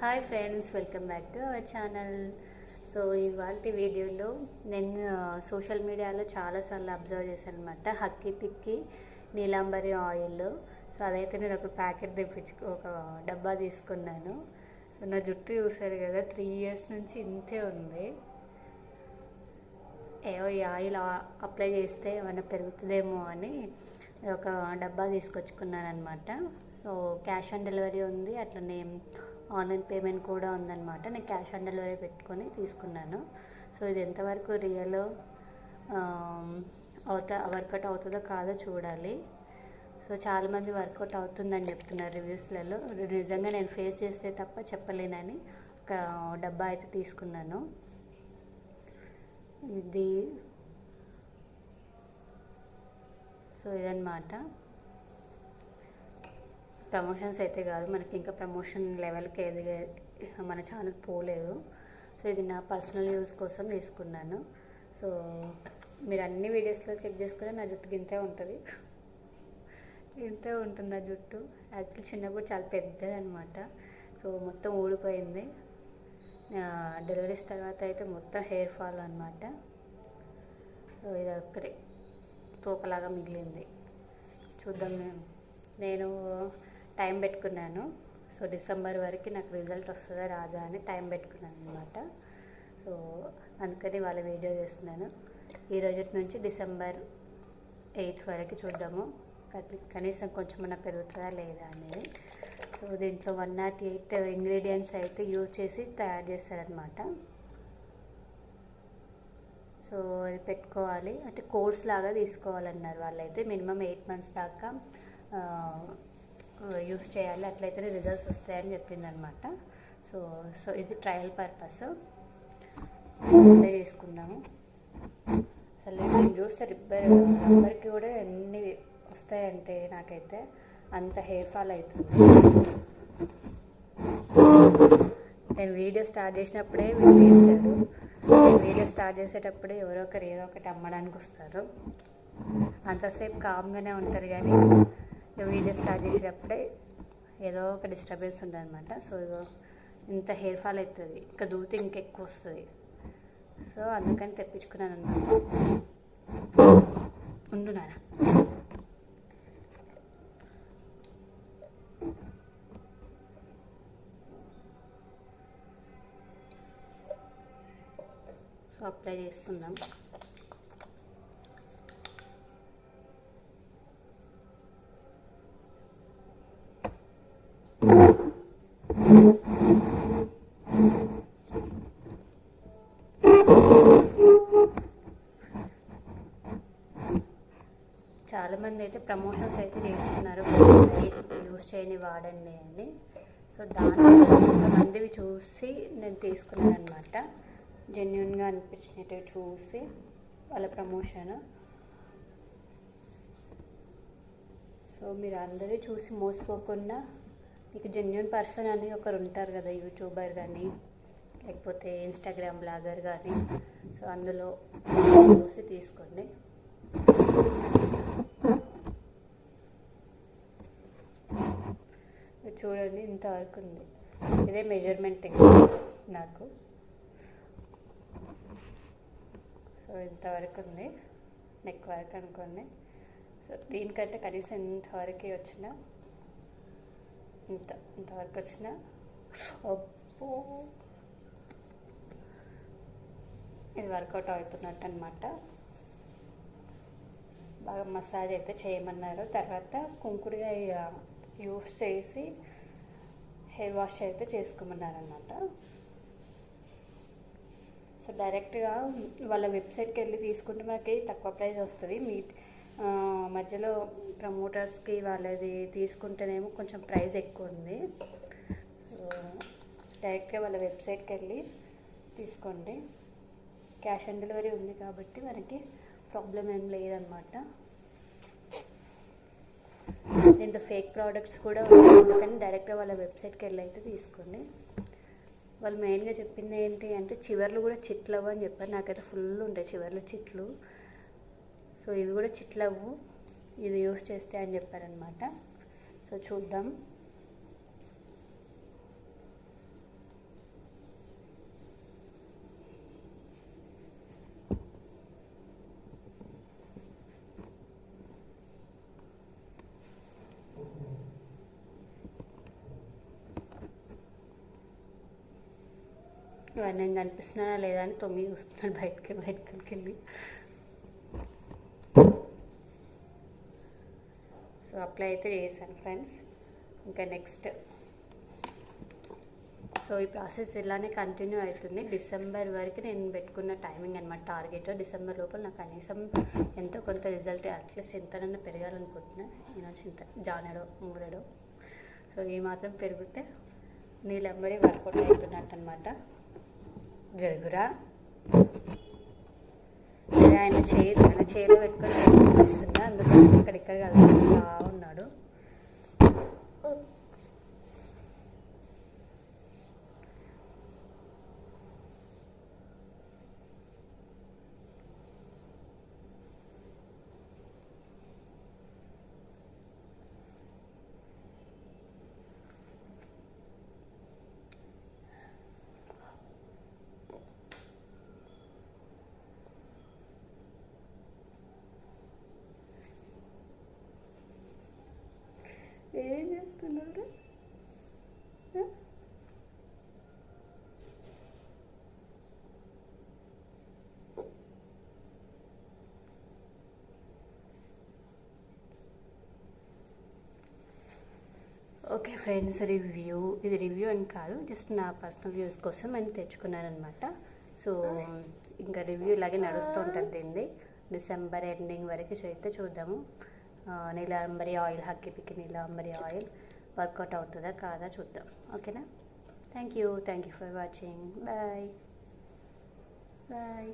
Hi friends welcome back to our channel. So ఇవాళ వీడియోలో నేను సోషల్ మీడియాలో చాలాసార్లు అబ్జర్వ్ చేశాను అనమాట హక్కీ పిక్కి నీలాంబరి ఆయిల్. సో అదైతే నేను ఒక ప్యాకెట్ తెప్పించు ఒక డబ్బా తీసుకున్నాను. సో నా జుట్టు చూసారు కదా త్రీ ఇయర్స్ నుంచి ఇంతే ఉంది. ఏవో ఈ ఆయిల్ అప్లై చేస్తే ఏమైనా పెరుగుతుందేమో అని ఒక డబ్బా తీసుకొచ్చుకున్నాను అనమాట సో క్యాష్ ఆన్ డెలివరీ ఉంది అట్లనే ఆన్లైన్ పేమెంట్ కూడా ఉందన్నమాట. నేను క్యాష్ ఆన్ డెలివరీ పెట్టుకొని తీసుకున్నాను. సో ఇది ఎంతవరకు రియల్ అవుతా వర్కౌట్ అవుతుందో కాదో చూడాలి. సో చాలామంది వర్కౌట్ అవుతుందని చెప్తున్నారు రివ్యూస్లలో. నిజంగా నేను ఫేస్ చేస్తే తప్ప చెప్పలేనని ఒక డబ్బా అయితే తీసుకున్నాను. ఇది. సో ఇదన్నమాట. ప్రమోషన్స్ అయితే కాదు. మనకి ఇంకా ప్రమోషన్ లెవెల్కి ఎదిగే మన ఛానల్ పోలేదు. సో ఇది నా పర్సనల్ యూస్ కోసం తీసుకున్నాను. సో మీరు అన్ని వీడియోస్లో చెక్ చేసుకునే నా జుట్టుకి ఇంతే ఉంటుంది. ఇంతే ఉంటుంది ఆ జుట్టు. యాక్చువల్ చిన్నప్పుడు చాలా పెద్దది అనమాట సో మొత్తం ఊడిపోయింది. డెలివరీస్ తర్వాత అయితే మొత్తం హెయిర్ ఫాల్ అనమాట సో ఇది ఒక్కటే. తోకలాగా మిగిలింది. చూద్దాం మేము. నేను టైం పెట్టుకున్నాను. సో డిసెంబర్ వరకు నాకు రిజల్ట్ వస్తుందా రాదా అని టైం పెట్టుకున్నాను అనమాట సో అందుకని వాళ్ళ వీడియో చేస్తున్నాను. ఈ రోజు నుంచి డిసెంబర్ ఎయిత్ వరకు చూద్దాము. కనీసం కొంచెం అన్న పెరుగుతుందా లేదా అనేది. సో దీంట్లో వన్ నాట్ ఎయిట్ ఇంగ్రీడియంట్స్ అయితే యూజ్ చేసి తయారు చేస్తారనమాట సో అది పెట్టుకోవాలి. అంటే కోర్స్ లాగా తీసుకోవాలన్నారు వాళ్ళైతే. మినిమం ఎయిట్ మంత్స్ దాకా యూస్ చేయాలి. అట్లయితేనే రిజల్ట్స్ వస్తాయని చెప్పిందనమాట సో సో ఇది ట్రయల్ పర్పస్ అప్లై చేసుకుందాము. అసలు నేను చూస్తే రిబ్బర్ రిబ్బర్కి కూడా ఎన్ని వస్తాయంటే నాకైతే అంత హెయిర్ ఫాల్ అవుతుంది. నేను వీడియో స్టార్ట్ చేసినప్పుడే వీళ్ళు వేస్తారు నేను వీడియో స్టార్ట్ చేసేటప్పుడే ఎవరో ఒకరు ఏదో ఒకటి అమ్మడానికి వస్తారు. అంతసేపు కామ్గానే ఉంటారు కానీ వీడియో స్టార్ట్ చేసేటప్పుడే ఏదో ఒక డిస్టర్బెన్స్ ఉండదనమాట సో ఇంత హెయిర్ ఫాల్ అవుతుంది. ఇంకా దూతే ఇంకెక్కువ వస్తుంది. సో అందుకని తెప్పించుకున్నాను అనమాట ఉండున్నారా సో అప్లై చేసుకుందాం. చాలామంది అయితే ప్రమోషన్స్ అయితే చేస్తున్నారు. యూస్ చేయని వాడండి అని. సో దాంట్లో కొంతమందివి చూసి నేను తీసుకున్నాను అనమాట జెన్యున్గా అనిపించినట్టు చూసి వాళ్ళ ప్రమోషన్. సో మీరు అందరూ చూసి మోసపోకుండా మీకు జెన్యున్ పర్సన్ అని ఒకరు ఉంటారు కదా యూట్యూబర్ కానీ లేకపోతే ఇన్స్టాగ్రామ్ బ్లాగర్ కానీ సో అందులో చూసి తీసుకోండి. చూడండి ఇంతవరకు ఉంది. ఇదే మెజర్మెంట్ నాకు. సో ఇంతవరకు ఉంది. నెక్ వరకు అనుకోండి. సో దీనికంటే కనీసం ఇంతవరకే వచ్చిన ఇంత ఇంతవరకు వచ్చిన అబ్బో! ఇది వర్కౌట్ అవుతున్నట్టు అనమాట బాగా మసాజ్ అయితే చేయమన్నారు. తర్వాత కుంకుడుగా యూస్ చేసి హెయిర్ వాష్ అయితే చేసుకోమన్నారనమాట సో డైరెక్ట్గా వాళ్ళ వెబ్సైట్కి వెళ్ళి తీసుకుంటే మనకి తక్కువ ప్రైస్ వస్తుంది. మీ మధ్యలో ప్రమోటర్స్కి వాళ్ళది తీసుకుంటేనేమో కొంచెం ప్రైస్ ఎక్కువ ఉంది సో డైరెక్ట్గా వాళ్ళ వెబ్సైట్కి వెళ్ళి తీసుకోండి. క్యాష్ ఆన్ డెలివరీ ఉంది కాబట్టి మనకి ప్రాబ్లం ఏం లేదనమాట దీంట్లో ఫేక్ ప్రోడక్ట్స్ కూడా ఉన్నాయి. అందుకని డైరెక్ట్గా వాళ్ళ వెబ్సైట్కి వెళ్ళి అయితే తీసుకోండి. వాళ్ళు మెయిన్గా చెప్పింది ఏంటి అంటే చివర్లు కూడా చిట్లవు అని చెప్పారు. నాకైతే ఫుల్ ఉంటాయి చివర్లు చిట్లు. సో ఇవి కూడా చిట్లవు. ఇది యూస్ చేస్తే అని చెప్పారనమాట సో చూద్దాం. ఇవన్నీ నేను కనిపిస్తున్నానా లేదా అని తొమ్మిది చూస్తున్నాను బయటకి బయటకి వెళ్ళి. సో అప్లై అయితే చేశాను ఫ్రెండ్స్. ఇంకా నెక్స్ట్. సో ఈ ప్రాసెస్ ఇలానే కంటిన్యూ అవుతుంది. డిసెంబర్ వరకు నేను పెట్టుకున్న టైమింగ్ అనమాట టార్గెట్. డిసెంబర్ లోపల నాకు కనీసం ఎంతో కొంత రిజల్ట్ అట్లీస్ట్ ఎంతనన్నా పెరగాలనుకుంటున్నా. నేను ఇంత జానడో మూరడో సో ఈ మాత్రం పెరిగితే నీళ్ళెంబడి వర్కౌట్ అవుతున్నట్టు అనమాట జరుగురా? ఆయన చేయి ఆయన చేయిలో పెట్టుకొని చూపిస్తున్నా అందుకని ఇక్కడ ఇక్కడ కలుపుకుంటా ఉన్నాడు ఏం చేస్తున్నారు ఓకే ఫ్రెండ్స్ రివ్యూ. ఇది రివ్యూ అని కాదు జస్ట్ నా పర్సనల్ యూస్ కోసం నేను తెచ్చుకున్నానమాట అనమాట సో ఇంకా రివ్యూ ఇలాగే నడుస్తూ ఉంటుంది డిసెంబర్ ఎండింగ్ వరకు అయితే చూద్దాము. Neelambari oil Hakki Pikki Neelambari oil workout అవుతుందా కాదా చూద్దాం ఓకేనా thank you thank you for watching bye bye